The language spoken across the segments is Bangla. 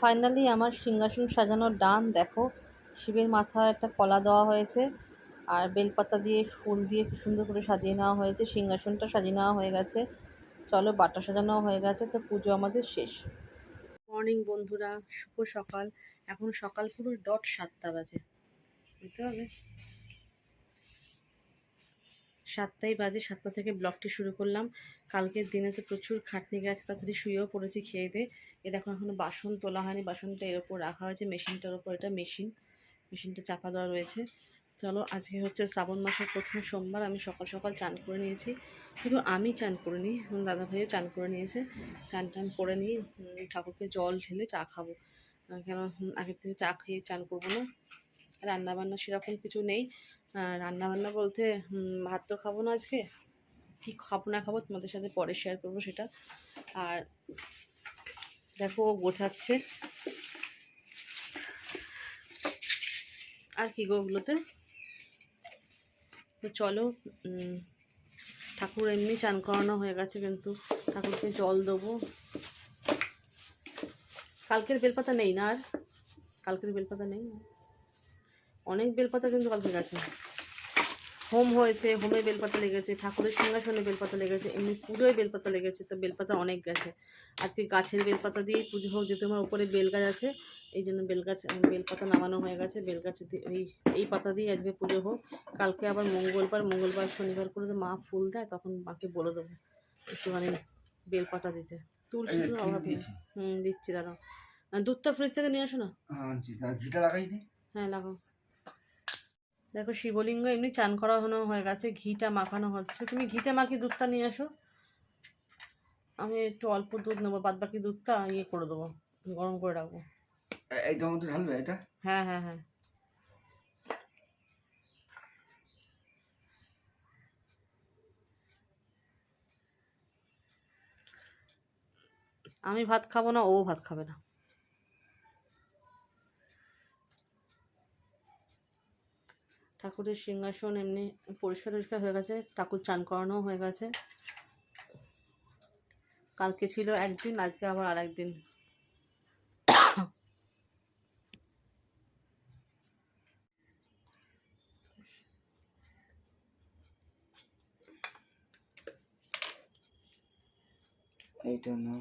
ফাইনালি আমার সিংহাসন সাজানোর ডান, দেখো, শিবের মাথায় একটা কলা দেওয়া হয়েছে, আর বেলপাতা দিয়ে ফুল দিয়ে সুন্দর করে সাজিয়ে নেওয়া হয়েছে, সিংহাসনটা সাজিয়ে নেওয়া হয়ে গেছে। চলো, বাটা সাজানো হয়ে গেছে, তো পুজো আমাদের শেষ। মর্নিং বন্ধুরা, শুভ সকাল। এখন সকাল পুরো ডট সাতটা বাজে। বুঝতে হবে সাতটাই বাজে, সাতটা থেকে ব্লগটি শুরু করলাম। কালকের দিনে তো প্রচুর খাটনি গেছে তাড়াতাড়ি শুয়েও পড়েছি, খেয়ে দিয়ে এ দেখো এখনও বাসন তোলা হয়নি, বাসনটা এর ওপর রাখা হয়েছে, মেশিনটার ওপর, এটা মেশিন। মেশিনটা চাপা দেওয়া রয়েছে। চলো, আজকে হচ্ছে শ্রাবণ মাসের প্রথম সোমবার, আমি সকাল সকাল চান করে নিয়েছি। শুধু আমি চান করে নিই দাদা ভাইও চান করে নিয়েছে। চান টান করে নিই ঠাকুরকে জল ঢেলে চা খাব। কেন, আগের থেকে চা খেয়ে চান করব না। রান্না বান্না সেরকম কিছু নেই। রান্না বান্না বলতে ভাত তো খাব না আজকে। কী খাব না খাব তোমাদের সাথে পরে শেয়ার করব সেটা। আর দেখো, ও গোছাচ্ছে। আর কি গো ওগুলোতে? তো চলো ঠাকুর এমনি চান করানো হয়ে গেছে কিন্তু, ঠাকুরকে জল দেবো। কালকের বেলপাতা নেই না আর? কালকের বেলপাতা নেই অনেক বেলপাতা কিন্তু কালকে গেছে। হোম হয়েছে হোমে বেলপাতা লেগেছে ঠাকুরের সিংহাসনে বেলপাতা লেগেছে এমনি পুজোয় বেলপাতা লেগেছে তো বেলপাতা অনেক গেছে। আজকে গাছের বেলপাতা দিয়েই পুজো হোক যেহেতু আমার উপরে বেলগাছ আছে এই জন্য বেলগাছ বেলপাতা নামানো হয়ে গেছে বেলগাছে এই এই পাতা দিয়ে আজকে পুজো হোক। কালকে আবার মঙ্গলবার মঙ্গলবার শনিবার করে তো মা ফুল দেয় তখন মাকে বলে দেবো একটুখানি বেলপাতা দিতে। তুলসী তো অভাব নেই। হুম দিচ্ছি দাঁড়াও। দুধটা ফ্রিজ থেকে নিয়ে আসো না। হ্যাঁ লাগাই হ্যাঁ লাগাও। দেখো শিবলিঙ্গ এমনি চান করানো হয়ে গেছে ঘিটা মাখানো হচ্ছে। তুমি ঘিটা মাখি দুধটা নিয়ে আসো আমি একটু অল্প দুধ নেব বাদ বাকি দুধটা ইয়ে করে দেবো গরম করে রাখব। ঢালবে এটা? হ্যাঁ হ্যাঁ হ্যাঁ। আমি ভাত খাব না ও ভাত খাবে না। ঠাকুরের সিংহাসন এমনি পরিষ্কার টরিষ্কার হয়ে গেছে, ঠাকুর চান করানো হয়ে গেছে। কালকে ছিল একদিন, আজকে আবার আর একদিন এইটা না।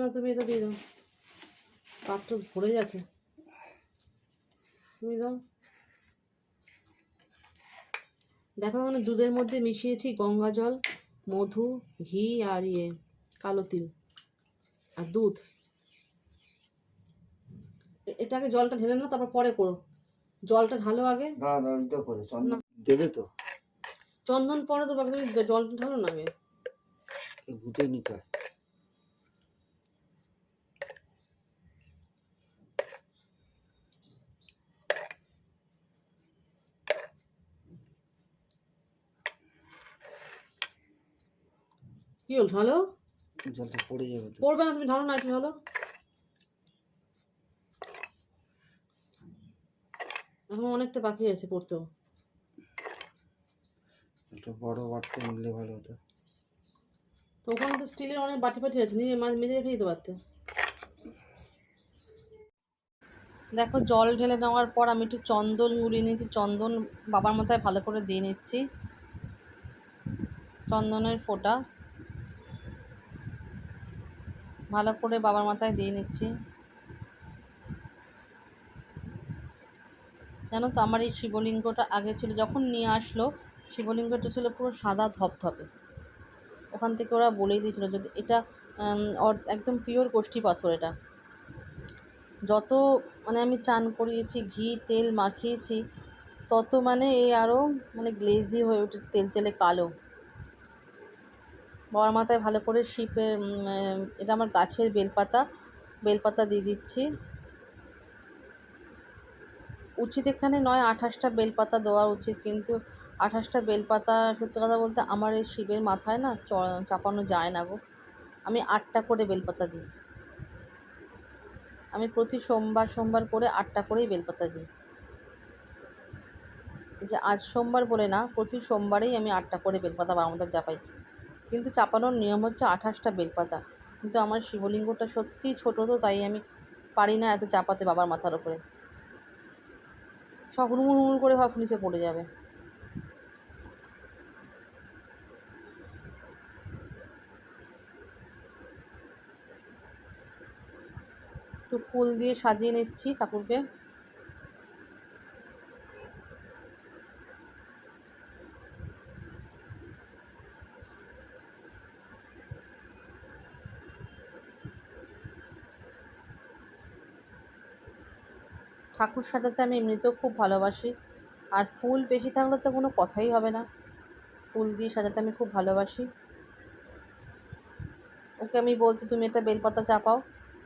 না তুমি এটা দিয়ে দাও। পাত্র ভরে যাচ্ছে তুমি দাও। দেখো এখানে দুধের মধ্যে মিশিয়েছি গঙ্গা জল মধু ঘি আর ইয়ে কালো তিল আর দুধ। এটাকে জলটা ঢেলে না তারপর পরে করো। জলটা ঢালো আগে। দেবে তো? চন্দন পরে তো বাকি জলটা ঢালো না আগে। ঘুটে নিতে হয়। কি হল ঢালো? জলটা পড়ে যাবে পড়বে না তুমি ঢালো না একটু ঢালো। এখন অনেকটা বাকি আছে পড়তেও। একটু বড় বাড়তে নিলে ভালো হতো। তো ওখানে তো স্টিলের অনেক বাটি ফাটি আছে নিজে মাছ মেজে রেখে দিতে পারতে। দেখো জল ঢেলে নেওয়ার পর আমি একটু চন্দন গুলিয়ে নিয়েছি চন্দন বাবার মাথায় ভালো করে দিয়ে নিচ্ছি। চন্দনের ফোঁটা। ভালো করে বাবার মাথায় দিয়ে নিচ্ছি। জানো তো, আমার এই শিবলিঙ্গটা আগে ছিল, যখন নিয়ে আসলো, শিবলিঙ্গটা ছিল পুরো সাদা ধপধপে। ওখান থেকে ওরা বলেই দিয়েছিল যদি এটা একদম পিওর কোষ্ঠী পাথর এটা। যত মানে আমি চান করিয়েছি, ঘি, তেল মাখিয়েছি, তত মানে এই আরও মানে গ্লেজি হয়ে উঠেছে, তেল তেলে কালো। বড় মাথায় ভালো করে শিপের এটা আমার গাছের বেলপাতা বেলপাতা দিয়ে দিচ্ছি। উচিত এখানে নয়, আঠাশটা বেলপাতা দেওয়া উচিত, কিন্তু আঠাশটা বেলপাতা সত্যি কথা বলতে আমার এই শিবের মাথায় না চাপানো যায় না গো। আমি আটটা করে বেলপাতা দিই। আমি প্রতি সোমবার সোমবার করে আটটা করেই বেলপাতা দিই। যে আজ সোমবার বলে না, প্রতি সোমবারেই আমি আটটা করে বেলপাতা বাবার মাথায় চাপাই। কিন্তু চাপানোর নিয়ম হচ্ছে আঠাশটা বেলপাতা। কিন্তু আমার শিবলিঙ্গটা সত্যিই ছোটো তো, তাই আমি পারি না এত চাপাতে বাবার মাথার ওপরে সব হুড়মুড় হুড়মুড় করে ভাব নিচে পড়ে যাবে। একটু ফুল দিয়ে সাজিয়ে নিচ্ছি ঠাকুরকে। ঠাকুর সাজাতে আমি এমনিতেও খুব ভালোবাসি। আর ফুল বেশি থাকলে তো কোনো কথাই হবে না। ফুল দিয়ে সাজাতে আমি খুব ভালোবাসি। ওকে আমি বলছি, তুমি একটা বেলপাতা চাপাও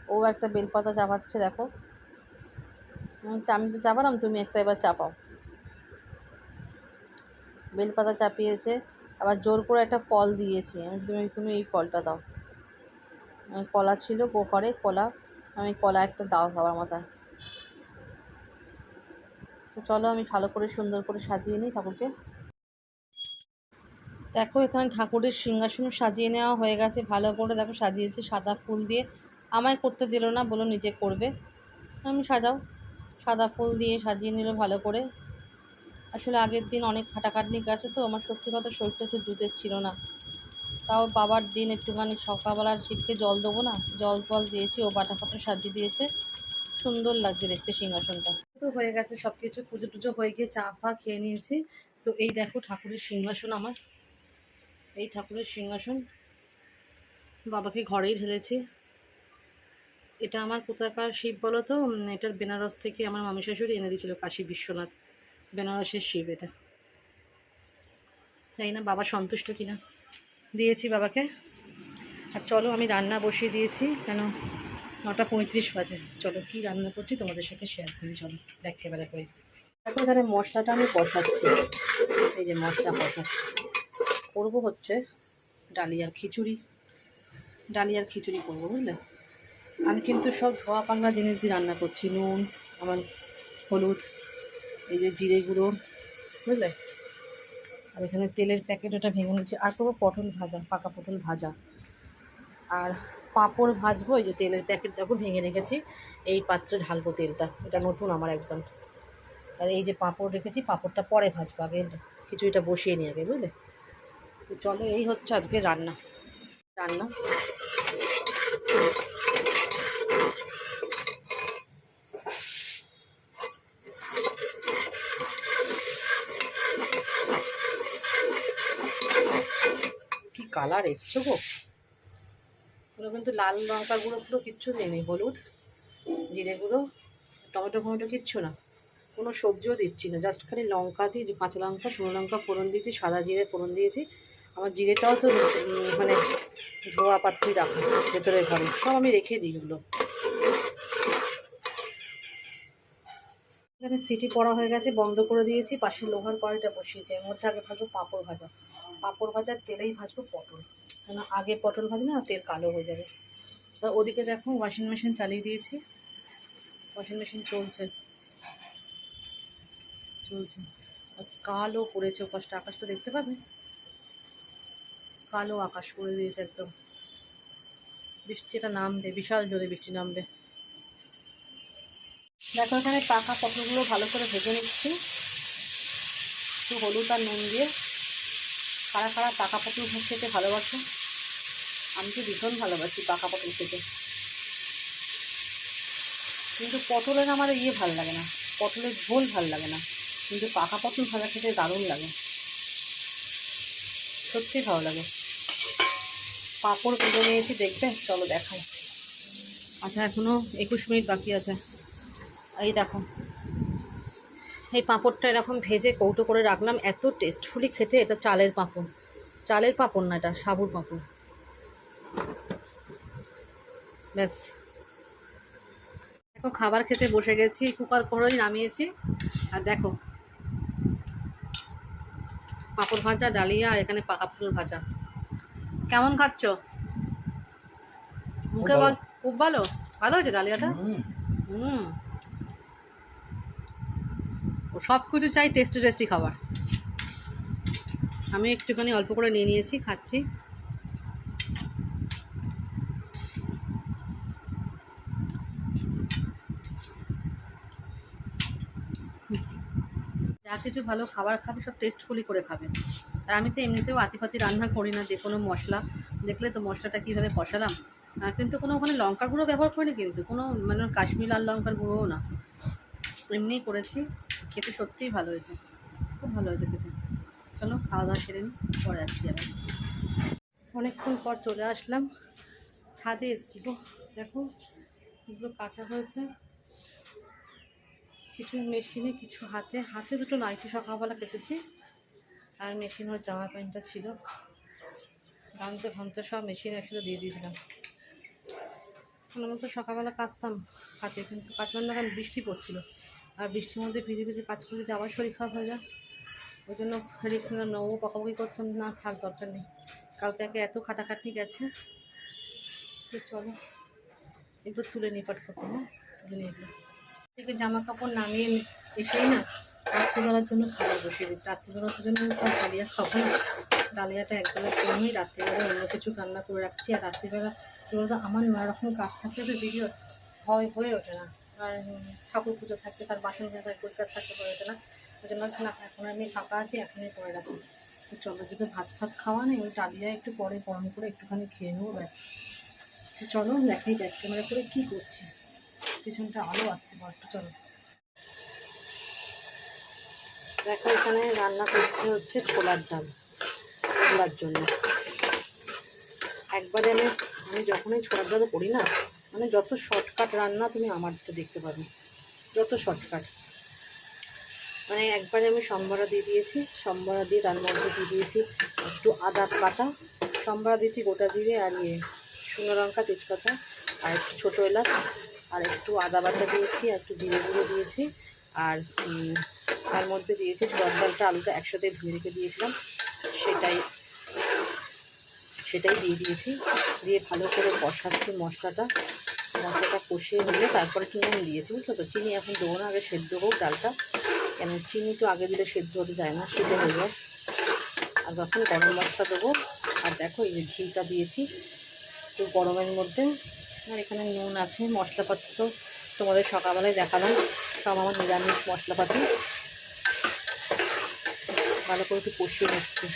ও একটা বেলপাতা চাপাচ্ছে দেখো। আমি তো চাপালাম তুমি একটা এবার চাপাও বেলপাতা চাপিয়েছে আবার জোর করে একটা ফল দিয়েছি। আমি তুমি তুমি এই ফলটা দাও। কলা ছিল গো করে কলা। আমি কলা একটা দাও সবার মাথায়। তো চলো আমি ভালো করে সুন্দর করে সাজিয়ে নিই ঠাকুরকে। দেখো, এখানে ঠাকুরের সিংহাসন সাজিয়ে নেওয়া হয়ে গেছে। ভালো করে দেখো সাজিয়েছে সাদা ফুল দিয়ে। আমায় করতে দিল না, বলো নিজে করবে। আমি সাজাও। সাদা ফুল দিয়ে সাজিয়ে নিল ভালো করে। আসলে আগের দিন অনেক খাটাখাটনি গেছে তো, আমার সত্যি কথা শরীরটা একটু জুতের ছিল না। তাও বাবার দিন একটুখানি সকালবেলা শিবকে জল দেবো না? জল ফল দিয়েছি, ও বাটা ফাটা সাজিয়ে দিয়েছে। সুন্দর লাগছে দেখতে সিংহাসনটা। তো হয়ে গেছে সব কিছু পুজো টুজো হয়ে গিয়ে চা ফা খেয়ে নিয়েছি। তো এই দেখো ঠাকুরের সিংহাসন আমার। এই ঠাকুরের সিংহাসন। বাবাকে ঘরেই ঢেলেছি। এটা আমার কোথাকার শিব বলো তো? এটার বেনারস থেকে আমার মামি শাশুড়ি এনে দিয়েছিল কাশী বিশ্বনাথ। বেনারসের শিব এটা। তাই না বাবা সন্তুষ্ট কিনা। দিয়েছি বাবাকে। আর চলো আমি রান্না বসিয়ে দিয়েছি। কেন? নটা পঁয়ত্রিশ বাজে। চলো, কি রান্না করছি তোমাদের সাথে শেয়ার করি, চলো, দেখতে বেলা করে দেখো এখানে মশলাটা আমি বসাচ্ছি। এই যে মশলা বসাচ্ছি। করব হচ্ছে ডালিয়ার খিচুড়ি। ডালিয়ার খিচুড়ি করব, বুঝলে? আমি কিন্তু সব ধোয়া পাঙ্গা জিনিস দিয়ে রান্না করছি। নুন, আমার হলুদ, এই যে জিরে গুঁড়ো, বুঝলে? আর এখানে তেলের প্যাকেট ওটা ভেঙে নিচ্ছি। আর করব পটল ভাজা, পাকা পটল ভাজা। আর পাঁপড় ভাজবো, এই যে তেলের প্যাকেট দেখো, ভেঙে রেখেছি। এই পাত্রে ঢালবো তেলটা, এটা নতুন আমার একদম। আর এই যে পাঁপড় রেখেছি, পাঁপড়টা পরে ভাজবো, আগে খিচুড়িটা বসিয়ে নিয়ে আগে, বুঝলে? তো চলো, এই হচ্ছে আজকে রান্না। রান্না। কি কালার এসছো গো? পুরো কিন্তু লাল লঙ্কার গুঁড়ো পুরো কিচ্ছু দেয়নি হলুদ, জিরে গুঁড়ো, টমেটো ফমেটো কিচ্ছু না। কোনো সবজিও দিচ্ছি না জাস্ট খালি লঙ্কা দিয়ে কাঁচা লঙ্কা, শুকনো লঙ্কা ফোড়ন দিয়েছি, সাদা জিরে ফোড়ন দিয়েছি। আমার জিরেটাও তো মানে ধোয়া পাত্রি রাখা ভেতরে ঘরে, সব আমি রেখে দিই ওগুলো এখানে সিটি পড়া হয়ে গেছে, বন্ধ করে দিয়েছি পাশে লোহার কড়াইটা বসিয়েছি, এর মধ্যে আগে ভাজবো পাঁপড় ভাজা। পাঁপড় ভাজার তেলেই ভাজবো পটল। কেন আগে পটল ভাজি না তেল কালো হয়ে যাবে। তা ওদিকে দেখো ওয়াশিং মেশিন চালিয়ে দিয়েছি। ওয়াশিং মেশিন চলছে। চলছে। কালো পড়েছে ওপাশটা। আকাশটা দেখতে পাবে? কালো আকাশ করে দিয়েছে একদম। বৃষ্টিটা নামবে, বিশাল জোরে বৃষ্টি নামবে। দেখো এখানে পাকা পটলগুলো ভালো করে ভেজে নিচ্ছি। একটু হলুদ আর নুন দিয়ে। কারা কারা পাকা পটল খেতে ভালোবাসো। আমি তো ভীষণ ভালোবাসি পাকা পটল খেতে। কিন্তু পটলের আমার ইয়ে ভালো লাগে না। পটলের ঝোল ভালো লাগে না। কিন্তু পাকা পটল ভাজা খেতে দারুণ লাগে। সত্যি ভালো লাগে। পাঁপড় ভেজে নিয়েছি দেখবে চলো দেখাই। আচ্ছা এখনও একুশ মিনিট বাকি আছে। এই দেখো। এই পাঁপড়টা এরকম ভেজে কৌটো করে রাখলাম এত টেস্টফুলি খেতে এটা চালের পাঁপড়। চালের পাঁপড় না এটা সাবুর পাঁপড়। ব্যাস। দেখো খাবার খেতে বসে গেছি কুকার করেই নামিয়েছি আর দেখো। পাঁপড় ভাজা ডালিয়া আর এখানে পাকা পটল ভাজা। কেমন খাচ্ছ? মুখে বল খুব ভালো? ভালো হয়েছে ডালিয়াটা? হুম। সব কিছু চাই টেস্টি টেস্টি খাবার। আমি একটুখানি অল্প করে নিয়ে নিয়েছি, খাচ্ছি। যা কিছু ভালো খাবার খাবে, সব টেস্টফুলি করে খাবে। আর আমি তো এমনিতেও আতিপাতি রান্না করি না, যে কোনো মশলা। দেখলে তো মশলাটা কীভাবে কষালাম। কিন্তু কোনো ওখানে লঙ্কার গুঁড়ো ব্যবহার করিনি কিন্তু, কোনো মানে কাশ্মীর লাল লঙ্কার গুঁড়োও না। এমনিই করেছি। খেতে সত্যিই ভালো হয়েছে। খুব ভালো হয়েছে খেতে। চলো খাওয়া দাওয়া সেরে পরে আসছি আবার। অনেকক্ষণ পর চলে আসলাম। ছাদে এসছি গো। দেখো, এগুলো কাঁচা হয়েছে। কিছু মেশিনে, কিছু হাতে। হাতে দুটো নাইটি সকালবেলা কেটেছি। আর মেশিন ওর জামা প্যান্টটা ছিল। গামছা ফামছা সব মেশিনে একসাথে দিয়ে দিয়েছিলাম। আমরা মতো সকালবেলা কাচতাম হাতে, কিন্তু কাচলাম না কারণ বৃষ্টি পড়ছিল। আর বৃষ্টির মধ্যে ভিজে ভিজে কাজ করে যদি আবার শরীর খারাপ হয়ে যায়। ওই জন্য রিক্স নিলাম না, ও পাকাপাকি করছেন না, থাক, দরকার নেই। কালকে একে এত খাটাখাটনি গেছে, তো চলো, এগুলো তুলে নিই ফট ফট হ্যাঁ? তুলে নিয়ে এগুলো। থেকে জামা কাপড় নামিয়ে এসেই না, রাত্রিবেলার জন্য খাবার বসিয়ে দিচ্ছি রাত্রিবেলার জন্য তো ডালিয়া খাব না। ডালিয়াটা একবেলা কমেই রাত্রিবেলা অন্য কিছু রান্না করে রাখছি। আর রাত্রিবেলা কী বলতো আমার নানা রকম কাজ থাকলে তো ভিডিও হয়, হয়ে ওঠে না। আর ঠাকুর পুজো থাকতে তার বাসন থাকে কাজ থাকতে পারে না। ওই জন্য এখন আমি ফাঁকা আছি, এখনই করে রাখি তো চলো যদি ভাত ফাত খাওয়া নেই, ওই ডালিয়া একটু পরে গরম করে একটুখানি খেয়ে নেব, ব্যাস। চলো দেখাই যাক ক্যামেরা করে কী করছি। পিছনটা আলো আসছে বড্ড চলো। দেখো, এখানে রান্না করছে হচ্ছে ছোলার ডাল, ছোলার জন্য। একবারে আমি আমি যখনই ছোলার ডাল করি না মানে যত শর্টকাট রান্না তুমি আমার তো দেখতে পাবে। যত শর্টকাট মানে একবারে আমি সম্বরা দিয়ে দিয়েছি, সম্বরা দিয়ে তার মধ্যে দিয়ে দিয়েছি একটু আদা কাটা সম্বরা দিয়েছি গোটা জিরে আর ইয়ে শুকনো লঙ্কা, তেজপাতা আর একটু ছোটো এলাচ আর একটু আদা বাটা দিয়েছি, আর একটু জিরে গুঁড়ো দিয়েছি আর তার মধ্যে দিয়েছি ছোলার ডালটা আলুটা একসাথে ধুয়ে রেখে দিয়েছিলাম। সেটাই সেটাই দিয়ে দিয়েছি। দিয়ে ভালো করে কষাচ্ছি মশলাটা। মশলাটা কষিয়ে হলে তারপরে চিনি দিয়েছি, বুঝলো তো? চিনি এখন দেবো না, আগে সেদ্ধ হোক ডালটা। কেন চিনি তো আগে দিলে সেদ্ধ হতে যায় না সেটা হয়ে যায়। আর যখন গরম মশলা দেবো, আর দেখো এই যে ঘিটা দিয়েছি, একটু গরমের মধ্যে, আর এখানে নুন আছে, মশলাপাতি তো তোমাদের সকালবেলায় দেখালাম, সব আমার নিরামিষ মশলাপাতি। ভালো করে একটু কষিয়ে নিচ্ছি।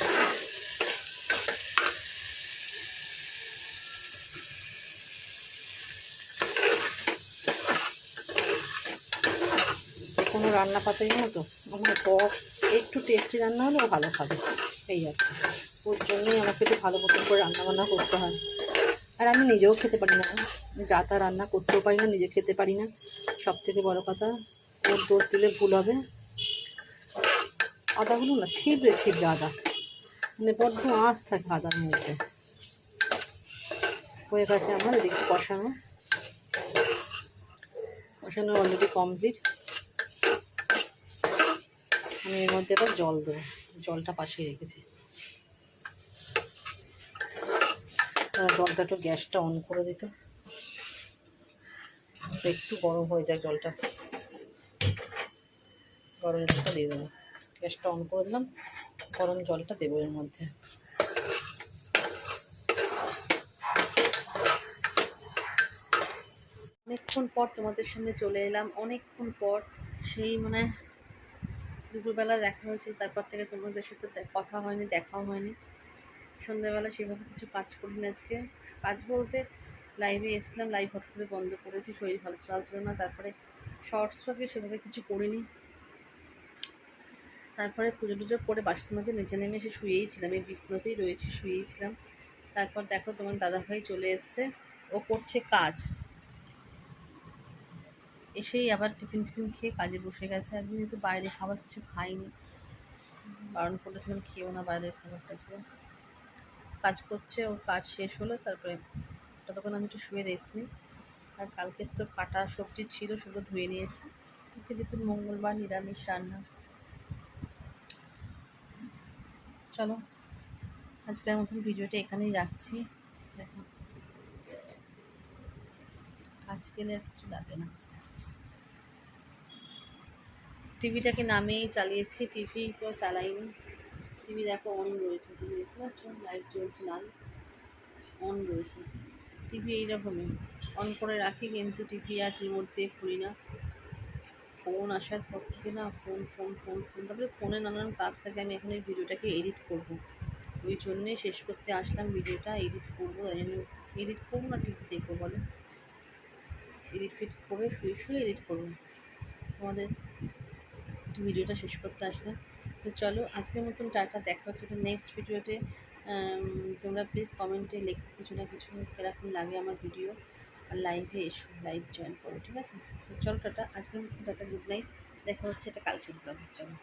রান্না পাতে জানো তো আমার টক একটু টেস্টি রান্না হলে ও ভালো খাবে। এই আর। ওর জন্যই আমাকে একটু ভালো মতন করে রান্নাবান্না করতে হয়। আর আমি নিজেও খেতে পারি না। যা তা রান্না করতেও পারি না, নিজে খেতে পারি না। সব থেকে বড়ো কথা, ওর দোষ দিলে ভুল হবে। আদাগুলো না ছিবড়ে ছিবড়ে আদা। মানে বড্ড আঁশ থাকে আদার মধ্যে। হয়ে গেছে আমার, এদিকে কষানো। কষানো অলরেডি কমপ্লিট আমি এর মধ্যে এবার জল দেবো। জলটা পাশে রেখেছি। জলটা একটু গ্যাসটা অন করে দিতে। একটু গরম হয়ে যায় জলটা। গরম জলটা দিয়ে দেবো। গ্যাসটা অন করে দিলাম। গরম জলটা দেবো এর মধ্যে। অনেকক্ষণ পর তোমাদের সামনে চলে এলাম। অনেকক্ষণ পর সেই মানে দুপুরবেলা দেখা হয়েছিল, তারপর থেকে তোমাদের সাথে কথা হয়নি, দেখাও হয়নি। সন্ধ্যাবেলা সেভাবে কিছু কাজ করিনি আজকে। কাজ বলতে লাইভে এসেছিলাম লাইভ হঠাৎ করে বন্ধ করেছি, শরীর ভালো চালছিল না, তারপরে শর্টস আজকে সেভাবে কিছু করিনি তারপরে পুজো টুজো করে বাসন মাঝে নিচে নেমে এসে শুয়েই ছিলাম, এই বিছনাতেই রয়েছি, শুয়েই ছিলাম। তারপর দেখো তোমার দাদাভাই চলে এসছে, ও করছে কাজ। এসেই আবার টিফিন টিফিন খেয়ে কাজে বসে গেছে। আজকে যেহেতু বাইরে খাবার কিছু খাইনি বারণ করেছিলাম খেয়েও না বাইরের খাবার কাছে কাজ করছে, ওর কাজ শেষ হলো, তারপরে ততক্ষণ আমি একটু শুয়ে রেস্ট নিই। আর কালকের তো কাটা সবজি ছিল, সেগুলো ধুয়ে নিয়েছি। তোকে যেহেতু মঙ্গলবার নিরামিষ রান্না। চলো, আজকের মতন ভিডিওটা এখানেই রাখছি। দেখো, কাজ পেলে আর কিছু লাগে না। টিভিটাকে নামেই চালিয়েছি, টিভি তো চালাইনি। টিভি দেখো অন রয়েছে। টিভি দেখতে পাচ্ছ লাইট জ্বলছে লাল অন রয়েছে। টিভি এইরকমই। অন করে রাখি কিন্তু টিভি আর রিমোট দিয়ে খুলি না। ফোন আসার পর থেকে না ফোন ফোন ফোন ফোন তারপরে ফোনে নানান কাজ থাকে, আমি এখন এই ভিডিওটাকে এডিট করব। ওই জন্যে শেষ করতে আসলাম, ভিডিওটা এডিট করব। তাই জন্য এডিট করব না, টিভি দেখব বলো? এডিট ফিট করে শুয়ে শুয়ে এডিট করব। তোমাদের একটু ভিডিওটা শেষ করতে আসলাম। তো চলো, আজকের মতন টাটা, দেখা হচ্ছে তো নেক্সট ভিডিওতে। তোমরা প্লিজ কমেন্টে লেখো কিছু না কিছু, কীরকম লাগে আমার ভিডিও আর লাইভে এসো লাইভ জয়েন করো, ঠিক আছে? তো চলো টাটা, আজকের মতন টাটা গুড নাইট দেখা হচ্ছে এটা কালকের ব্লগে চলো।